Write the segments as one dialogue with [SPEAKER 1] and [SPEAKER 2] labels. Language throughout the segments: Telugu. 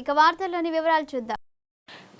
[SPEAKER 1] ఇక వార్తల్లోని వివరాలు చూద్దాం.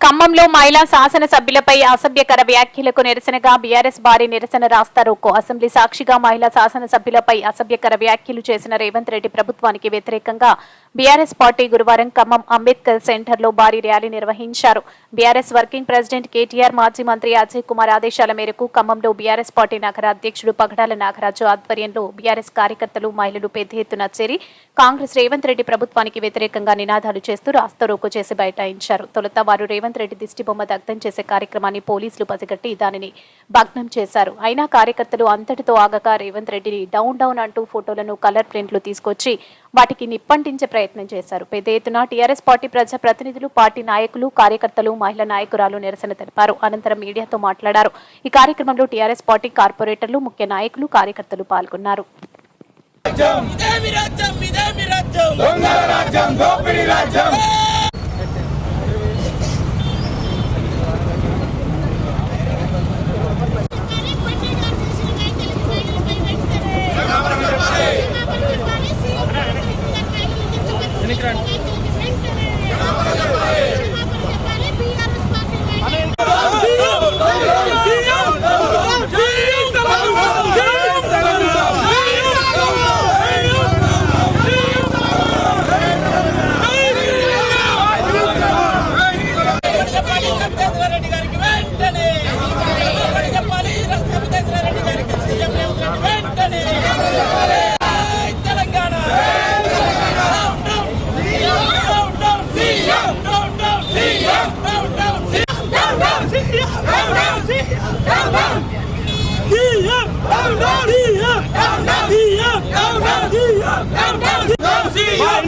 [SPEAKER 2] ఖమ్మంలో మహిళా శాసనసభ్యులపై అసభ్యకర వ్యాఖ్యలకు నిరసనగా బీఆర్ఎస్ భారీ నిరసన రాస్తారోకో. అసెంబ్లీ సాక్షిగా మహిళా శాసనసభ్యులపై అసభ్యకర వ్యాఖ్యలు చేసిన రేవంత్ రెడ్డి ప్రభుత్వానికి వ్యతిరేకంగా బీఆర్ఎస్ పార్టీ గురువారం ఖమ్మం అంబేద్కర్ సెంటర్లో భారీ ర్యాలీ నిర్వహించారు. బీఆర్ఎస్ వర్కింగ్ ప్రెసిడెంట్ కేటీఆర్ మాజీ మంత్రి అజయ్ కుమార్ ఆదేశాల మేరకు ఖమ్మంలో బీఆర్ఎస్ పార్టీ నగర అధ్యక్షుడు పగడాల నాగరాజు ఆధ్వర్యంలో బీఆర్ఎస్ కార్యకర్తలు మహిళలు పెద్ద ఎత్తున చేరి కాంగ్రెస్ రేవంత్ రెడ్డి ప్రభుత్వానికి వ్యతిరేకంగా నినాదాలు చేస్తూ రాస్తారోకు చేసి బైఠాయించారు. తొలుత వారు రేవంత్ రెడ్డి దిష్టిబొమ్మ దగ్ధం చేసే కార్యక్రమాన్ని పోలీసులు పసిగట్టి దానిని భగ్నం చేశారు. అయినా కార్యకర్తలు అంతటితో ఆగక రేవంత్ రెడ్డిని డౌన్ డౌన్ అంటూ ఫోటోలను కలర్ ప్రింట్లు తీసుకొచ్చి వాటికి నిప్పంటించే ప్రయత్నం చేశారు. పెద్ద ఎత్తున టీఆర్ఎస్ పార్టీ ప్రజా ప్రతినిధులు పార్టీ నాయకులు కార్యకర్తలు మహిళా నాయకురాలు నిరసన తెలిపారు. అనంతరం మీడియాతో మాట్లాడారు. ఈ కార్యక్రమంలో టీఆర్ఎస్ పార్టీ కార్పొరేటర్లు ముఖ్య నాయకులు కార్యకర్తలు పాల్గొన్నారు.
[SPEAKER 3] ఇదేమి రాజ్యం ఇదేమి రాజ్యం.
[SPEAKER 4] దొంగల రాజ్యం దోపిడీ రాజ్యం.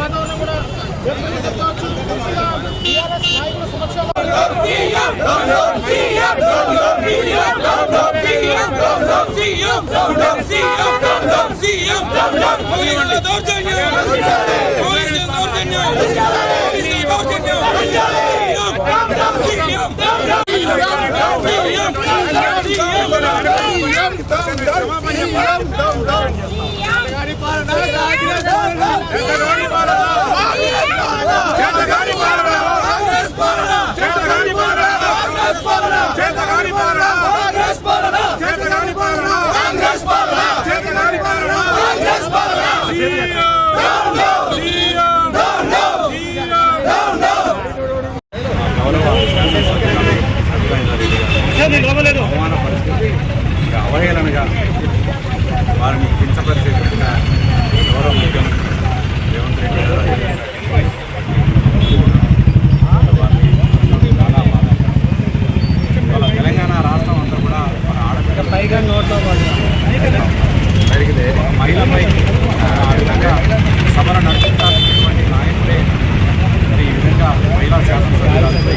[SPEAKER 5] వాతావరణం కూడా దౌర్జన్యం దౌర్జన్యం దౌర్జన్యం Thank you. మహిళపై ఆ విధంగా సభను నడుపుతాల్సినటువంటి నాయకులే మరి ఈ విధంగా మహిళా శాసనసభ్యులపై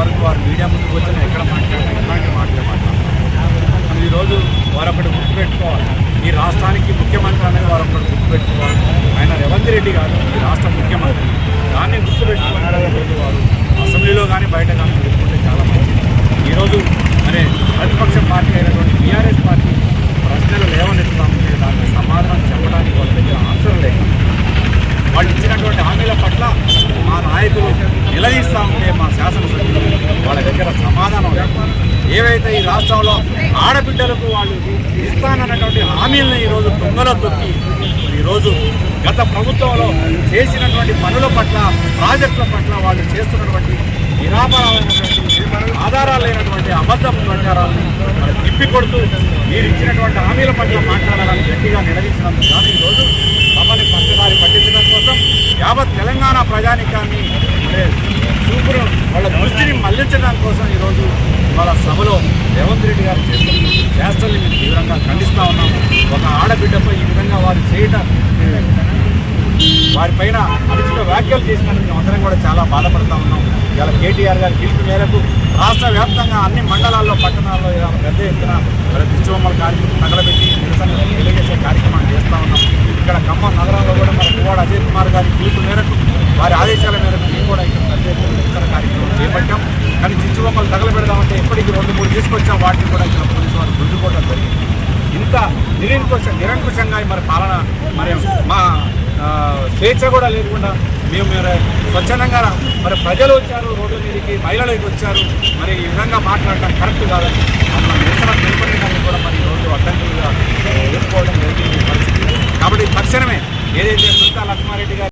[SPEAKER 5] వరకు వారు మీడియా ముందుకు వచ్చిన ఎక్కడ మాట్లాడారు ఇట్లాంటి మాటలే మాట్లాడతారు ఈరోజు వారు ఒకటి గుర్తుపెట్టుకోవాలి ఈ రాష్ట్రానికి ముఖ్యమంత్రి అనేది వారు ఒకటి గుర్తుపెట్టుకోవాలి ఆయన రేవంత్ రెడ్డి గారు ఈ రాష్ట్ర ముఖ్యమంత్రి. దాన్ని గుర్తుపెట్టుకోవాలి ఈరోజు వారు అసెంబ్లీలో కానీ బయట కానీ చెప్పుకుంటే చాలా మంచిది. ఈరోజు సమస్యల పట్ల మా నాయకులు నిలదీస్తూ ఉంటే మా శాసనసభ్యులు వాళ్ళ దగ్గర సమాధానం లేకుండా ఏవైతే ఈ రాష్ట్రంలో ఆడబిడ్డలకు వాళ్ళు ఇస్తానన్నటువంటి హామీలను ఈరోజు దొంగలో తొక్కి ఈరోజు గత ప్రభుత్వంలో చేసినటువంటి పనుల పట్ల ప్రాజెక్టుల పట్ల వాళ్ళు చేస్తున్నటువంటి నిరాపరాలైనటువంటి ఆధారాలు లేనటువంటి అబద్ధ ప్రచారాలను తిప్పికొడుతూ మీరు ఇచ్చినటువంటి హామీల పట్ల మాట్లాడాలని గట్టిగా నిలదీసినందుకు కానీ ఈరోజు యావత్ తెలంగాణ ప్రజానికాన్ని మరి వాళ్ళ దృష్టిని మళ్ళించడం కోసం ఈరోజు వాళ్ళ సభలో రేవంత్ రెడ్డి గారు చేస్తున్న చేష్టల్ని మేము తీవ్రంగా ఖండిస్తూ ఉన్నాము. ఒక ఆడబిడ్డపై ఈ విధంగా వారు చేయటం వారిపైన అనుచిత వ్యాఖ్యలు చేసినందుకు మేము అందరం కూడా చాలా బాధపడతా ఉన్నాం. ఇలా కేటీఆర్ గారి పిలుపు మేరకు రాష్ట్ర వ్యాప్తంగా అన్ని మండలాల్లో పట్టణాల్లో ఇలా పెద్ద ఎత్తున మరి కార్యక్రమం తగలబెట్టి నిరసన తెలియజేసే కార్యక్రమాన్ని చేస్తూ ఉన్నాం. ఇక్కడ ఖమ్మం నగరంలో కూడా మన పువ్వాడ అజయ్ కుమార్ గారి పిలుపు మేరకు వారి ఆదేశాల మేరకు మేము కూడా ఇక్కడ పెద్ద ఎత్తున నిరసన కార్యక్రమం చేపట్టాం. కానీ చిచ్చుబొమ్మలు తగలబెడదామంటే ఎప్పటికీ రెండు మూడు తీసుకొచ్చాం. వాటిని కూడా ఇక్కడ పోలీసు వారు గుర్తుకోవడం జరిగింది. ఇంత నిరంకుశ నిరంకుశంగా మరి పాలన మరి మా స్వేచ్ఛ కూడా లేకుండా మేము మరి స్వచ్ఛందంగా మరి ప్రజలు వచ్చారు రోడ్ల మీదకి మహిళలు వచ్చారు. మరి ఈ విధంగా మాట్లాడటం కరెక్ట్ కాదని మన నిరసన తెలుపడానికి కూడా మరి ఈరోజు అడ్డంకులుగా ఎదుర్కోవడం జరిగింది పరిస్థితి. కాబట్టి తక్షణమే ఏదైతే సుల్తా లక్ష్మారెడ్డి గారు